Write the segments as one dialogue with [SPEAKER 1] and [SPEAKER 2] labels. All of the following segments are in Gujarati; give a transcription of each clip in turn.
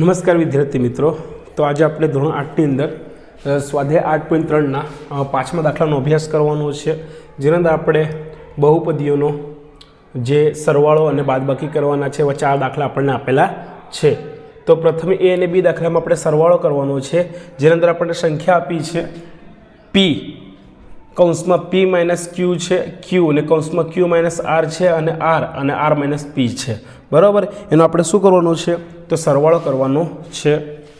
[SPEAKER 1] નમસ્કાર વિદ્યાર્થી મિત્રો. તો આજે આપણે ધોરણ આઠની અંદર સ્વાધ્યાય આઠ પોઈન્ટ ત્રણના પાંચમા દાખલાનો અભ્યાસ કરવાનો છે, જેના અંદર આપણે બહુપદીઓનો જે સરવાળો અને બાદબાકી કરવાના છે એવા ચાર દાખલા આપણને આપેલા છે. તો પ્રથમ એ અને બી દાખલામાં આપણે સરવાળો કરવાનો છે, જેના અંદર આપણને સંખ્યા આપી છે, પી. કૌંસમાં પી માઇનસ ક્યુ છે ક્યુ અને કૌંસમાં ક્યુ માઇનસ આર છે અને આર અને આર માઇનસ પી છે. બરાબર? એનો આપણે શું કરવાનું છે? તો સરવાળો કરવાનો છે.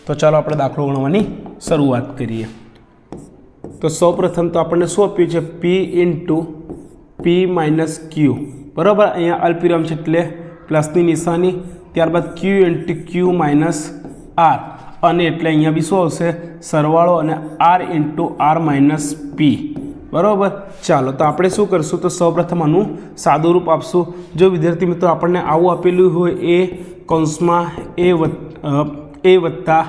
[SPEAKER 1] તો ચાલો આપણે દાખલો ગણવાની શરૂઆત કરીએ. તો સૌપ્રથમ તો આપણને શું આપ્યું છે? P into P minus Q બરાબર? અહીંયા અલ્પિરામ છે એટલે પ્લસની નિશાની, ત્યારબાદ Q into Q minus R અને એટલે અહીંયા બી શું આવશે? સરવાળો અને R into R minus P બરાબર? ચાલો, તો આપણે શું કરીશું? તો સૌપ્રથમ આનું સાદું રૂપ આપશું. જો વિદ્યાર્થી મિત્રો, આપણને આવું આપેલું હોય એ કૌંસમાં એ એ વત્તા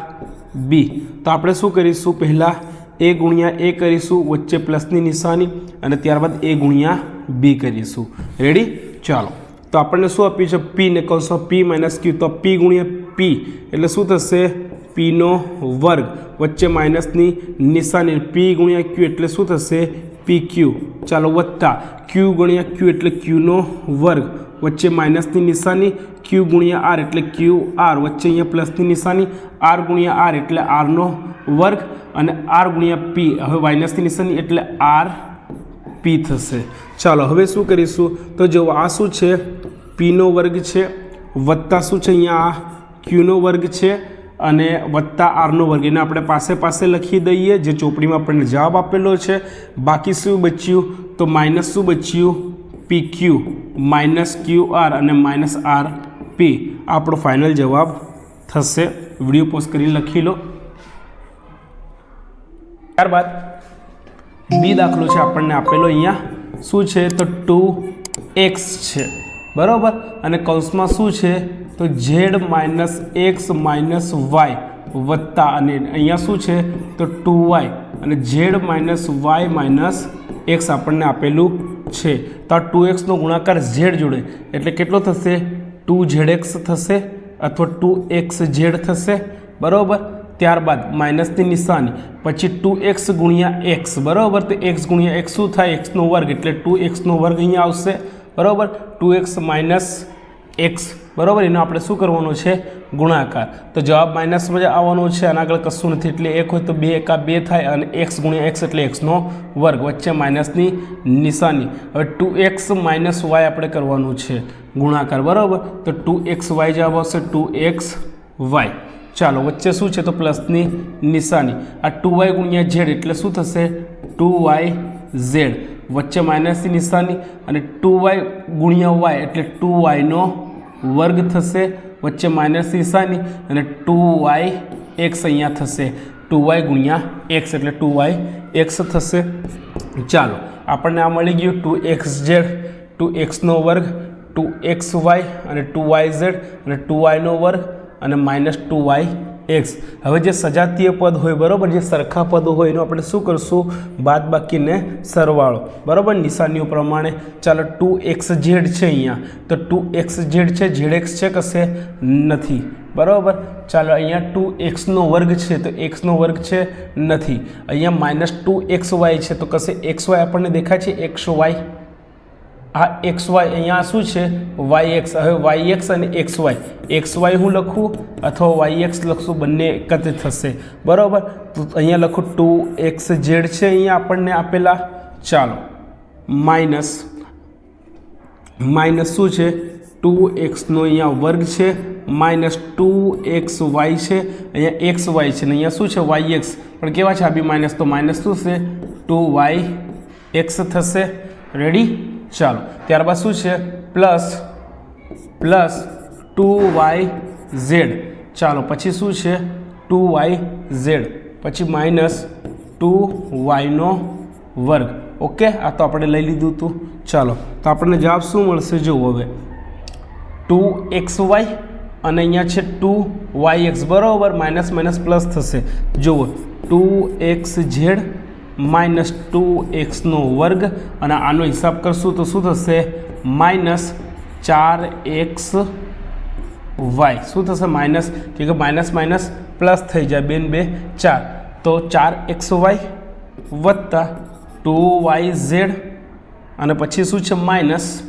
[SPEAKER 1] બી. તો આપણે શું કરીશું? પહેલાં એ ગુણ્યા એ કરીશું, વચ્ચે પ્લસની નિશાની અને ત્યારબાદ એ ગુણ્યા બી કરીશું. રેડી ચાલો. તો આપણને શું આપ્યું છે? પી ને કૌંસમાં પી માઇનસ ક્યુ તો પી ગુણ્યા પી એટલે શું થશે? પીનો વર્ગ. વચ્ચે માઇનસની નિશાની. પી ગુણ્યા ક્યુ એટલે શું થશે? પી ક્યુ ચાલો વત્તા ક્યુ ગુણ્યા ક્યુ એટલે ક્યુનો વર્ગ. વચ્ચે માઇનસની નિશાની ક્યુ ગુણ્યા આર એટલે ક્યુ આર વચ્ચે અહીંયા પ્લસની નિશાની આર ગુણ્યા આર એટલે આરનો વર્ગ અને આર ગુણ્યા પી હવે માઇનસની નિશાની એટલે આર પી થશે. ચાલો હવે શું કરીશું? તો જો આ શું છે? પીનો વર્ગ છે. વત્તા શું છે અહીંયા? આ ક્યુનો વર્ગ છે. અને વત્તા આરનો વર્ગ. એને આપણે પાસે પાસે લખી દઈએ, જે ચોપડીમાં આપણને જવાબ આપેલો છે. બાકી શું બચ્યું? તો માઇનસ શું બચ્યું? P Q. Minus Q R અને માઇનસ આર પી. આપણો ફાઇનલ જવાબ થશે. વીડિયો પોસ્ટ કરીને લખી લો. ત્યારબાદ બી દાખલો છે આપણને આપેલો અહીંયા. શું છે? તો ટુ એક્સ છે. બરાબર? અને કૌંસમાં શું છે? તો Z minus X minus Y વત્તા અને અહીંયા શું છે? તો ટુ વાય. અને Z minus Y minus X આપણને આપેલું છે. તો આ ટુ એક્સનો ગુણાકાર ઝેડ જોડે. એટલે કેટલો થશે? ટુ ઝેડ એક્સ થશે અથવા ટુ એક્સ ઝેડ થશે. બરાબર? ત્યારબાદ માઇનસની નિશાની. પછી ટુ એક્સ ગુણ્યા એક્સ. બરાબર? તો એક્સ ગુણ્યા એક્સ શું થાય? એક્સનો વર્ગ. એટલે ટુ એક્સનો વર્ગ અહીંયા આવશે. બરાબર? Two X minus X. બરાબર? એનો આપણે શું કરવાનું છે? ગુણાકાર. તો જવાબ માઇનસમાં જ આવવાનો છે આના આગળ કશું નથી. એટલે એક હોય તો બે એકા બે થાય અને એક્સ ગુણ્યા એક્સ એટલે એક્સનો વર્ગ. વચ્ચે માઇનસની નિશાની. હવે ટુ એક્સ માઇનસ વાય આપણે કરવાનું છે ગુણાકાર. બરાબર? તો ટુ એક્સ વાય જવાબ આવશે ટુ એક્સ વાય. ચાલો, વચ્ચે શું છે? તો પ્લસની નિશાની. આ ટુ વાય ગુણ્યા ઝેડ એટલે શું થશે? Two Y Z. વચ્ચે માઇનસની નિશાની અને ટુ વાય ગુણ્યા વાય એટલે ટુ વાયનો વર્ગ થશે. વચ્ચે માઇનસ નિશાની અને ટુ વાય એક્સ અહીંયા થશે. ટુ વાય ગુણ્યા એક્સ એટલે ટુ વાય એક્સ થશે. ચાલો, આપણને આ મળી ગયું ટુ એક્સ ઝેડ ટુ એક્સનો વર્ગ ટુ એક્સ વાય અને ટુ વાય ઝેડ અને ટુ વાયનો વર્ગ અને માઇનસ ટુ વાય એક્સ. હવે જે સજાતીય પદ હોય, બરાબર, જે સરખા પદો હોય, એનું આપણે શું કરશું? બાદ બાકીને સરવાળો. બરાબર? નિશાનીઓ પ્રમાણે. ચાલો, ટુ એક્સ ઝેડ છે અહીંયા. તો ટુ એક્સ ઝેડ છે, ઝેડ એક્સ છે કશે? નથી. બરાબર? ચાલો, અહીંયા ટુ એક્સનો વર્ગ છે, તો એક્સનો વર્ગ છે નથી. અહીંયા માઇનસ ટુ એક્સ વાય છે, તો કશે? એક્સ વાય આપણને દેખાય છે? X Y. આ એક્સ વાય અહીંયા શું છે? વાય એક્સ હવે વાય એક્સ અને એક્સ વાય એક્સ વાય હું લખું અથવા વાય એક્સ લખશું બંને એકત્રિત થશે. બરાબર? તો અહીંયા લખું ટુ એક્સ ઝેડ છે અહીંયા આપણને આપેલા. ચાલો. માઇનસ. માઇનસ શું છે? ટુ એક્સનો અહીંયા વર્ગ છે. માઇનસ ટુ એક્સ વાય છે. અહીંયા એક્સ વાય છે ને અહીંયા શું છે? વાય એક્સ પણ કેવા છે આ બી માઇનસ? તો માઇનસ શું છે ટુ વાય એક્સ થશે. રેડી? ચાલો, ત્યારબાદ શું છે? Plus plus two Y Z. ચાલો, પછી શું છે? Two Y Z. પછી માઇનસ ટુ વાયનો વર્ગ. ઓકે? આ તો આપણે લઈ લીધું હતું ચાલો, તો આપણને જવાબ શું મળશે જુઓ હવે. ટુ એક્સ વાય અને અહીંયા છે ટુ વાય એક્સ. બરાબર? માઇનસ માઇનસ પ્લસ થશે. જુઓ, two X Z minus two એક્સનો વર્ગ અને આનો હિસાબ કરશું તો શું થશે? માઇનસ ચાર એક્સ વાય. શું થશે? માઇનસ. કે માઇનસ માઇનસ પ્લસ થઈ જાય બેન બે, ચાર. તો ચાર એક્સ વાય વત્તા ટુ વાય ઝેડ. અને પછી શું છે? માઇનસ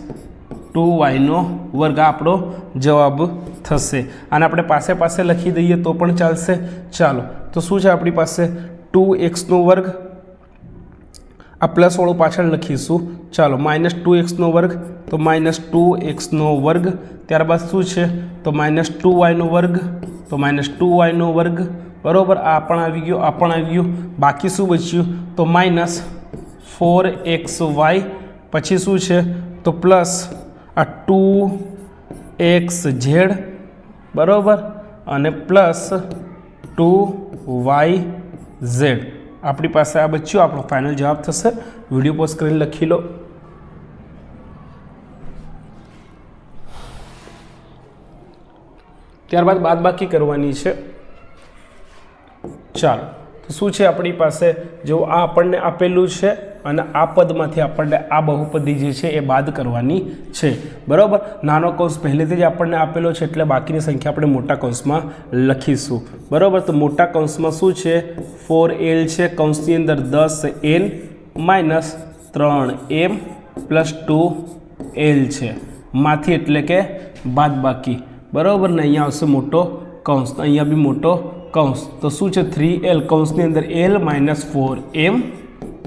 [SPEAKER 1] ટુ વાયનો વર્ગ. આપણો જવાબ થશે. અને આપણે પાસે પાસે લખી દઈએ તો પણ ચાલશે. ચાલો. તો શું છે આપણી પાસે? ટુ એક્સનો વર્ગ આ પ્લસવાળું પાછળ લખીશું. ચાલો માઇનસ ટુ એક્સનો વર્ગ, તો માઇનસ ટુ એક્સનો વર્ગ. ત્યારબાદ શું છે? તો માઇનસ ટુ વાયનો વર્ગ, તો માઇનસ ટુ વાયનો વર્ગ. બરાબર? આ પણ આવી ગયો, આ પણ આવી ગયું. બાકી શું બચ્યું? તો માઇનસ ફોર એક્સ વાય પછી શું છે? તો પ્લસ આ ટુ એક્સ ઝેડ બરાબર? અને પ્લસ ટુ વાય ઝેડ આપણી પાસે આ બચ્યું આપણો ફાઇનલ જવાબ થશે. વીડિયો પોઝ કરીને લખી લો. ત્યારબાદ બાદબાકી કરવાની છે. ચાલો. તો શું છે આપણી પાસે? જો આ આપણને આપેલું છે અને આ પદમાંથી આપણને આ બહુપદી જે છે એ બાદ કરવાની છે. બરાબર? નાનો કૌંસ પહેલેથી જ આપણને આપેલો છે એટલે બાકીની સંખ્યા આપણે મોટા કૌંસમાં લખીશું. બરાબર? તો મોટા કૌંસમાં શું છે? ફોર એલ છે, કૌંસની અંદર દસ એન માઇનસ ત્રણ એમ પ્લસ ટુ એલ છે. માંથી એટલે કે બાદ બાકી. બરાબર ને? અહીંયા આવશે મોટો કૌંસ. અહીંયા બી મોટો કૌંસ. તો શું છે? Three L. કૌંસની અંદર એલ માઇનસ ફોર એમ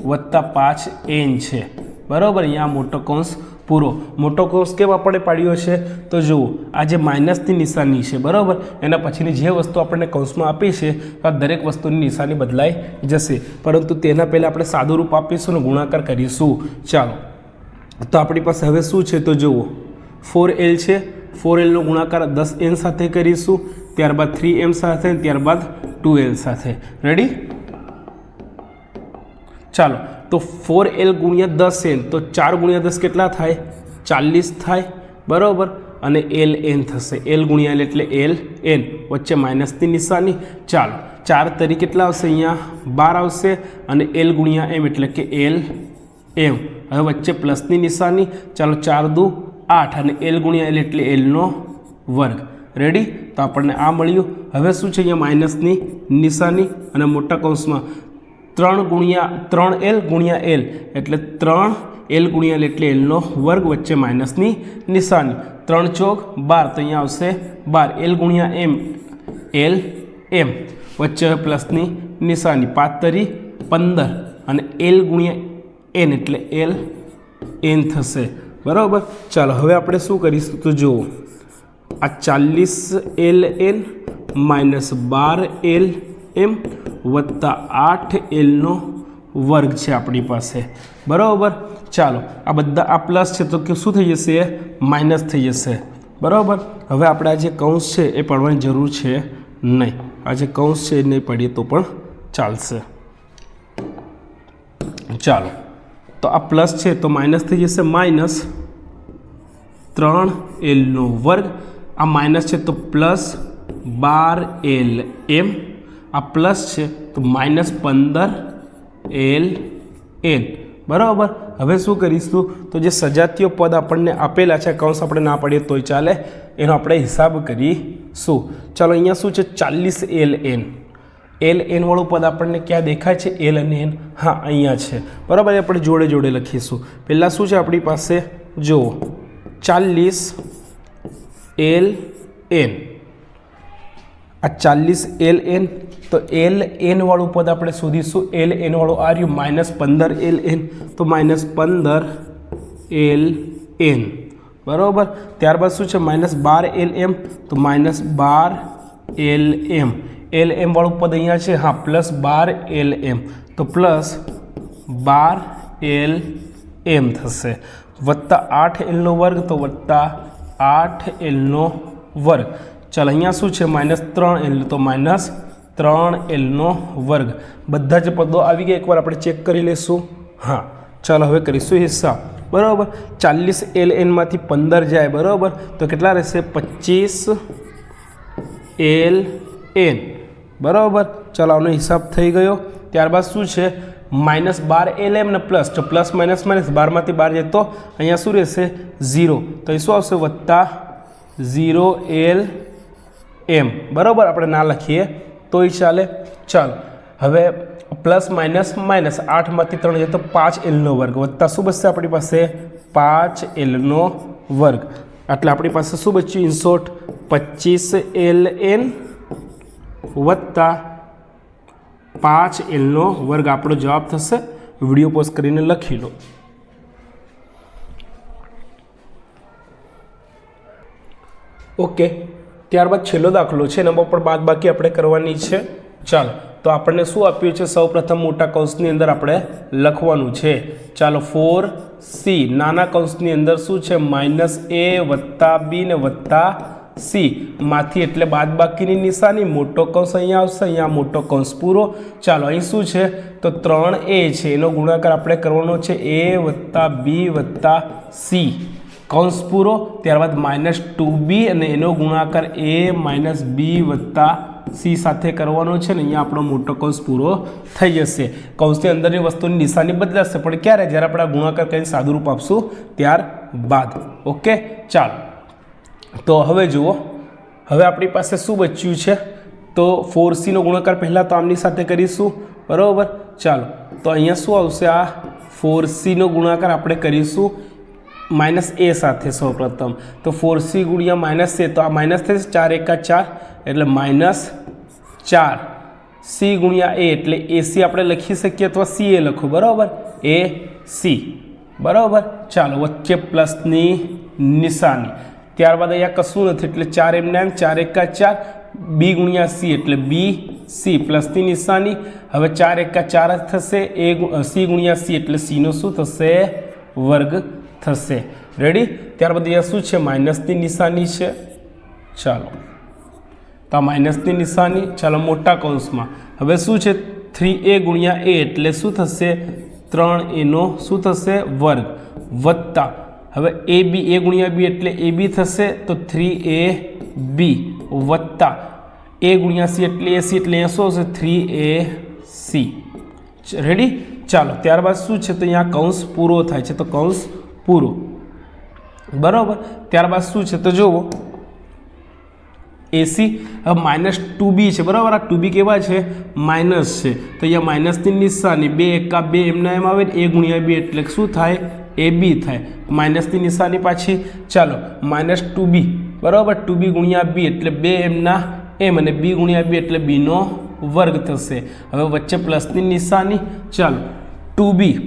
[SPEAKER 1] વત્તા પાંચ એન છે. બરાબર? અહીંયા મોટો કૌંસ પૂરો. મોટો કૌંસ કેમ આપણે પાડ્યો છે? તો જુઓ, આ જે માઇનસની નિશાની છે, બરાબર? એના પછીની જે વસ્તુ આપણને કૌંસમાં આપી છે તો આ દરેક વસ્તુની નિશાની બદલાઈ જશે. પરંતુ તેના પહેલાં આપણે સાદું રૂપ આપીશું અને ગુણાકાર કરીશું. ચાલો. તો આપણી પાસે હવે શું છે? તો જુઓ. ફોર એલ છે. ફોર એલનો ગુણાકાર દસ એન સાથે કરીશું. ત્યારબાદ થ્રી એમ સાથે ત્યારબાદ ટુ એલ સાથે. રેડી ચાલો, તો ફોર એલ ગુણ્યા દસ એન તો ચાર ગુણ્યા દસ કેટલા થાય? ચાલીસ થાય, બરાબર? અને એલ એન થશે. એલ ગુણ્યા એલ એટલે એલ એન વચ્ચે માઇનસની નિશાની. ચાલો, ચાર તરી કેટલા આવશે અહીંયા? બાર આવશે, અને એલ ગુણ્યા એમ એટલે કે એલ એમ હવે વચ્ચે પ્લસની નિશાની. ચાલો, ચાર દુ આઠ, અને એલ ગુણ્યા એલ એટલે એલનો વર્ગ. રેડી તો આપણને આ મળ્યું. હવે શું છે અહીંયા માઇનસની નિશાની? અને મોટા કૌંસમાં ત્રણ ગુણ્યા, ત્રણ એલ ગુણ્યા એલ. એટલે ત્રણ એલ ગુણ્યા એલ એટલે એલનો વર્ગ વચ્ચે માઇનસની નિશાની. ત્રણ ચોક બાર, તો અહીંયા આવશે બાર. એલ ગુણ્યા એમ, એલ એમ. વચ્ચે પ્લસની નિશાની પાંચ પંદર અને એલ ગુણ્યા એન એટલે એલ એન થશે. બરાબર? ચાલો, હવે આપણે શું કરીશું તો જુઓ. આ ચાલીસ એલ એન, માઇનસ બાર એલ એમ વત્તા આઠ એલનો વર્ગ છે આપણી પાસે. બરાબર? ચાલો, આ બધા આ પ્લસ છે તો કે શું થઈ જશે? માઇનસ થઈ જશે. બરાબર? હવે આપણે આ જે કૌંસ છે એ પડવાની જરૂર છે નહીં. આ જે કૌંસ છે એ નહીં પડીએ તો પણ ચાલશે. ચાલો, તો આ પ્લસ છે તો માઇનસ થઈ જશે માઇનસ ત્રણ એલનો વર્ગ. આ માઇનસ છે તો પ્લસ બાર એલ એમ. આ પ્લસ છે તો માઇનસ પંદર એલ એન બરાબર? હવે શું કરીશું? તો જે સજાતીય પદ આપણને આપેલા છે, કૌંસ આપણે ના પાડીએ તોય ચાલે. એનો આપણે હિસાબ કરીશું. ચાલો, અહીંયા શું છે? ચાલીસ એલ એન એલ એન વાળું પદ આપણને ક્યાં દેખાય છે? એલ અને એન હા, અહીંયા છે. બરાબર? આપણે જોડે જોડે લખીશું. પહેલાં શું છે આપણી પાસે? જુઓ. ચાલીસ એલ એન આ ચાલીસ એલ એન, તો એલ એન વાળું પદ આપણે શોધીશું. એલ એન વાળું આ રહ્યું, માઇનસ પંદર એલ એન, તો માઇનસ પંદર એલ એન. બરાબર? ત્યારબાદ શું છે? માઇનસ બાર એલ એમ, તો માઇનસ બાર એલ એમ. એલ એમ વાળું પદ અહીંયા છે. હા, પ્લસ બાર એલ એમ. તો પ્લસ બાર એલ એમ થશે. વત્તા આઠ એલનો વર્ગ, તો વત્તા આઠ એલનો વર્ગ. ચાલ, અહીંયા શું છે? માઇનસ ત્રણ એલ, તો માઇનસ ત્રણ એલનો વર્ગ. બધા જ પદો આવી ગયા. એકવાર આપણે ચેક કરી લઈશું. હા, ચાલો, હવે કરીશું હિસ્સા બરાબર? ચાલીસ એલ એનમાંથી પંદર જાય, બરાબર? તો કેટલા રહેશે? પચીસ એલ એન. બરાબર? ચાલો, આનો હિસાબ થઈ ગયો. ત્યારબાદ શું છે? માઇનસ બાર એલ એમ ને પ્લસ. તો પ્લસ, માઇનસ માઇનસ, બારમાંથી બાર જાય તો અહીંયા શું રહેશે? ઝીરો. તો અહીં શું આવશે? વત્તા ઝીરો એલ એમ. બરાબર? આપણે ના લખીએ. તોય ચાલે. ચાલો. હવે પ્લસ, માઇનસ માઇનસ. આઠમાંથી ત્રણ જાય તો પાંચ એલનો વર્ગ. વત્તા શું બચશે આપણી પાસે? પાંચ એલનો વર્ગ. એટલે આપણી પાસે શું બચ્યું? ઇન્સોટ પચીસ એલ એન વત્તા પાંચ એલનો વર્ગ. આપણો જવાબ થશે. વીડિયો પોઝ કરીને લખી લો. ઓકે. ત્યારબાદ છેલ્લો દાખલો છે, એના પણ બાદ બાકી આપણે કરવાની છે. ચાલો, તો આપણને શું આપ્યું છે? સૌ મોટા કૌંસની અંદર આપણે લખવાનું છે. ચાલો ફોર સી નાના કૌંસની અંદર શું છે? માઇનસ એ વત્તા બી ને વત્તા સી માંથી એટલે બાદ બાકીની નિશાની મોટો કૌંસ અહીંયા આવશે, અહીંયા મોટો કૌંસ પૂરો. ચાલો, અહીં શું છે? તો ત્રણ એ છે, એનો ગુણાકાર આપણે કરવાનો છે. એ વત્તા બી વત્તા સી કૌંસ પૂરો, ત્યારબાદ માઇનસ ટુ બી અને એનો ગુણાકાર એ માઇનસ બી વત્તા સી સાથે કરવાનો છે ને, અહીંયા આપણો મોટો કૌંસ પૂરો થઈ જશે. કૌંસની અંદરની વસ્તુની નિશાની બદલાશે, પણ ક્યારે? જ્યારે આપણે ગુણાકાર કરીને સાદુરૂપ આપશું, ત્યારબાદ. ઓકે? ચાલો. તો હવે જુઓ. હવે આપણી પાસે શું બચ્યું છે? તો ફોર સીનો ગુણાકાર પહેલાં તો આમની સાથે કરીશું. બરાબર? ચાલો. તો અહીંયા શું આવશે? આ ફોર સીનો ગુણાકાર આપણે કરીશું. માઇનસ એ સાથે સૌપ્રથમ તો ફોર સી ગુણ્યા માઇનસ એ તો આ માઇનસ થશે ચાર એકા ચાર એટલે માઇનસ ચાર સી ગુણ્યા એ એટલે એસી આપણે લખી શકીએ અથવા સી એ લખો બરાબર એ સી બરાબર ચાલો વચ્ચે પ્લસની નિશાની ત્યારબાદ અહીંયા કશું નથી એટલે ચાર એમને એમ ચાર એકા ચાર બી ગુણ્યા સી એટલે બી સી પ્લસની નિશાની હવે ચાર એકા ચાર જ થશે એ સી ગુણ્યા સી એટલે સીનો શું થશે વર્ગ થશે. રેડી ત્યારબાદ અહીંયા શું છે? માઇનસની નિશાની છે. ચાલો. તો માઇનસની નિશાની, ચાલો મોટા કૌંસમાં. હવે શું છે? થ્રી એ ગુણ્યા એ એટલે શું થશે? ત્રણ એનો શું થશે? વર્ગ વત્તા. હવે એ બી એ ગુણ્યા બી એટલે એ બી થશે, તો થ્રી એ બી વત્તા. એ ગુણ્યા સી એટલે એ સી એટલે અહીંયા શું હશે થ્રી એ સી રેડી ચાલો, ત્યારબાદ શું છે? તો અહીંયા કૌંસ પૂરો થાય છે. તો કૌંસ પૂરો. બરાબર? ત્યારબાદ શું છે તો જુઓ. એસી, હવે માઇનસ ટુ બી છે. બરાબર? આ ટુ બી કેવા છે? માઇનસ છે. તો અહીંયા માઇનસની નિશાની બે એકા બે એમના એમ આવે એ ગુણ્યા બી એટલે શું થાય? એ બી થાય. માઇનસની નિશાની પાછી. ચાલો, માઇનસ ટુ બી. બરાબર? ટુ બી ગુણ્યા બી એટલે બે એમના એમ અને બી ગુણ્યા બી એટલે બીનો વર્ગ થશે. હવે વચ્ચે પ્લસની નિશાની. ચાલો, ટુ બી.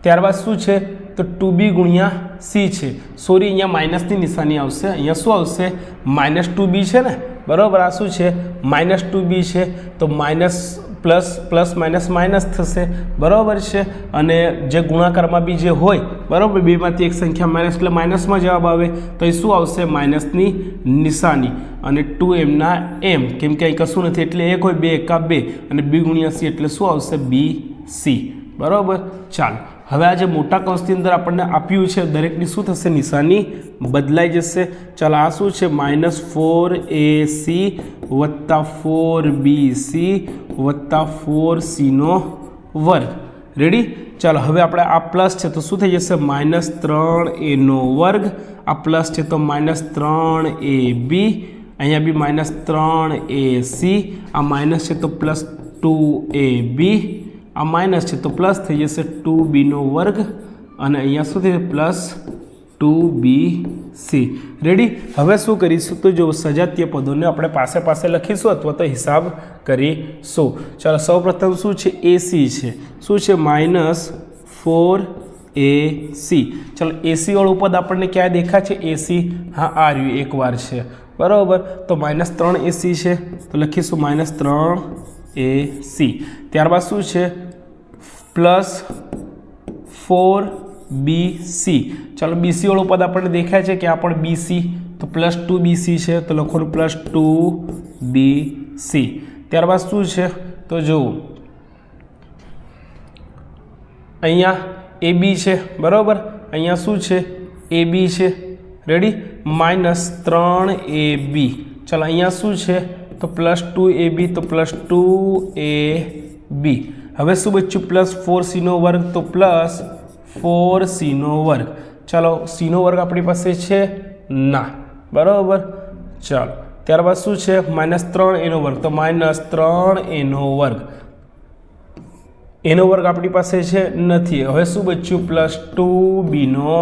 [SPEAKER 1] ત્યારબાદ શું છે? તો ટુ બી ગુણ્યા સી છે. સોરી અહીંયા માઇનસની નિશાની આવશે. અહીંયા શું આવશે? માઇનસ ટુ બી છે ને? બરાબર, આ શું છે? માઇનસ ટુ બી છે. તો minus plus plus minus minus થશે. બરાબર છે? અને જે ગુણાકારમાં બી જે હોય, બરાબર, બેમાંથી એક સંખ્યા માઇનસ એટલે માઇનસમાં જવાબ આવે. તો એ શું આવશે? માઇનસની નિશાની. અને ટુ એમના એમ. કેમ કે અહીં કશું નથી, એટલે એક હોય બે, એકા બે. અને બી ગુણ્યા સી એટલે શું આવશે? B C. બરાબર? ચાલો. હવે આ જે મોટા કૌંસની અંદર આપણને આપ્યું છે, દરેકની શું થશે? નિશાની બદલાઈ જશે. ચાલો, આ શું છે? માઇનસ ફોર એ સી વત્તા ફોર બી સી વત્તા ફોર સીનો વર્ગ. રેડી ચાલો, હવે આપણે આ પ્લસ છે તો શું થઈ જશે? માઇનસ ત્રણ એનો વર્ગ. આ પ્લસ છે તો માઇનસ ત્રણ એ બી. અહીંયા બી માઇનસ ત્રણ એ સી. આ માઇનસ છે તો પ્લસ ટુ એ બી. આ માઇનસ છે તો પ્લસ થઈ જશે ટુ બીનો વર્ગ અને અહીંયા શું થશે plus two B C. Ready હવે શું કરીશું? તો જો સજાતીય પદોને આપણે પાસે પાસે લખીશું અથવા તો હિસાબ કરીશું. ચાલો, સૌપ્રથમ શું છે? એસી છે. શું છે? માઇનસ ફોર એ સી ચાલો એસી વાળું પદ આપણને ક્યાં દેખાય છે? એસી હા, આ રહ્યું. એકવાર છે. બરાબર? તો માઇનસ ત્રણ એસી છે. તો લખીશું માઇનસ ત્રણ એ સી ત્યારબાદ શું છે? પ્લસ ફોર બી સી ચાલો બીસી વાળું પદ આપણને દેખાય છે કે આ પણ બીસી તો પ્લસ ટુ બીસી છે, તો લખવાનું પ્લસ ટુ બી સી ત્યારબાદ શું છે? તો જુઓ. અહીંયા એ બી છે, બરાબર? અહીંયા શું છે? એ બી છે. રેડી માઇનસ ત્રણ એ બી ચાલો અહીંયા શું છે? તો પ્લસ ટુ એ બી તો પ્લસ ટુ એ બી હવે શું બચ્યું? પ્લસ ફોર સીનો વર્ગ તો પ્લસ ફોર સીનો વર્ગ. ચાલો સીનો વર્ગ આપણી પાસે છે ના. બરાબર? ચાલો, ત્યારબાદ શું છે? માઇનસ ત્રણ એનો વર્ગ. તો માઇનસ ત્રણ એનો વર્ગ. એનો વર્ગ આપણી પાસે છે નથી. હવે શું બચ્યું? પ્લસ ટુ બીનો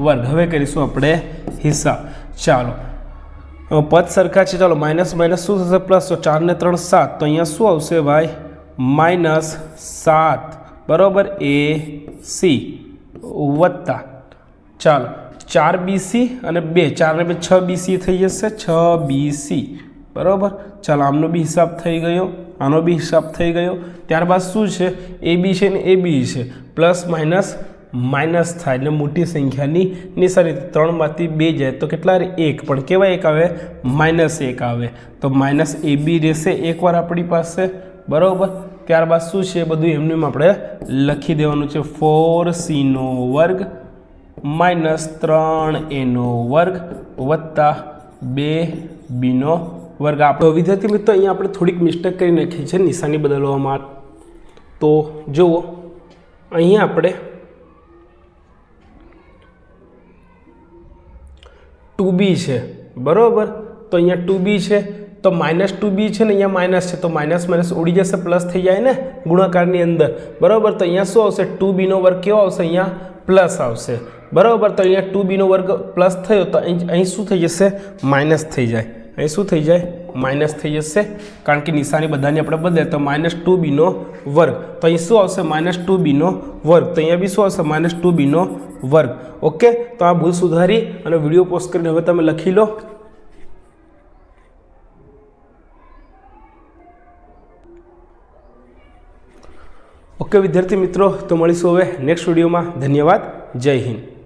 [SPEAKER 1] વર્ગ. હવે કરીશું આપણે હિસાબ. ચાલો પદ સરખા છે, ચાલો માઇનસ માઇનસ શું થશે? પ્લસ તો ચારને ત્રણ સાત. તો અહીંયા શું આવશે ભાઈ? માઇનસ સાત. બરાબર? એ સી વત્તા. ચાલો, ચાર બીસી અને બે. ચાર ને બે, છ બીસી થઈ જશે. છ બીસી બરાબર? ચાલો, આમનો બી હિસાબ થઈ ગયો. આનો બી હિસાબ થઈ ગયો. ત્યારબાદ શું છે? એ બી છે ને એ બી છે. પ્લસ માઇનસ માઇનસ થાય એટલે મોટી સંખ્યાની નિશાની ત્રણમાંથી બે જાય તો કેટલા એક. પણ કેવા એક આવે? માઇનસ એક આવે. તો માઇનસ એ બી રહેશે એકવાર આપણી પાસે. બરાબર? ત્યારબાદ શું છે? બધું એમનું આપણે લખી દેવાનું છે. ફોર સીનો વર્ગ માઇનસ ત્રણ એનો વર્ગ વત્તા બે બીનો વર્ગ. આપણો વિદ્યાર્થી મિત્રો, અહીંયા આપણે થોડીક મિસ્ટેક કરી નાખી છે. નિશાની બદલવામાં તો જુઓ, અહીંયા આપણે ટુ બી છે. બરાબર? તો અહીંયા ટુ બી છે, તો માઇનસ ટુ બી છે ને અહીંયા માઇનસ છે. તો માઇનસ માઇનસ ઉડી જશે, પ્લસ થઈ જાય ને ગુણાકારની અંદર. બરાબર? તો અહીંયા શું આવશે? ટુ બીનો વર્ગ કેવો આવશે? અહીંયા પ્લસ આવશે. બરાબર? તો અહીંયા ટુ બીનો વર્ગ પ્લસ થયો, તો અહીં શું થઈ જશે? માઇનસ થઈ જાય. અહીં શું થઈ જાય? માઇનસ થઈ જશે. કારણ કે નિશાની બધાની આપણે બદલે, તો માઇનસ ટુ બીનો વર્ગ. તો અહીં શું આવશે? માઇનસ ટુ બીનો વર્ગ. તો અહીંયા બી શું આવશે? માઇનસ ટુ બીનો વર્ગ. ઓકે? તો આ ભૂલ સુધારી અને વીડિયો પોસ્ટ કરીને હવે તમે લખી લો. ઓકે, વિદ્યાર્થી મિત્રો, તો મળીશું હવે નેક્સ્ટ વિડીયોમાં. ધન્યવાદ. જય હિન્દ.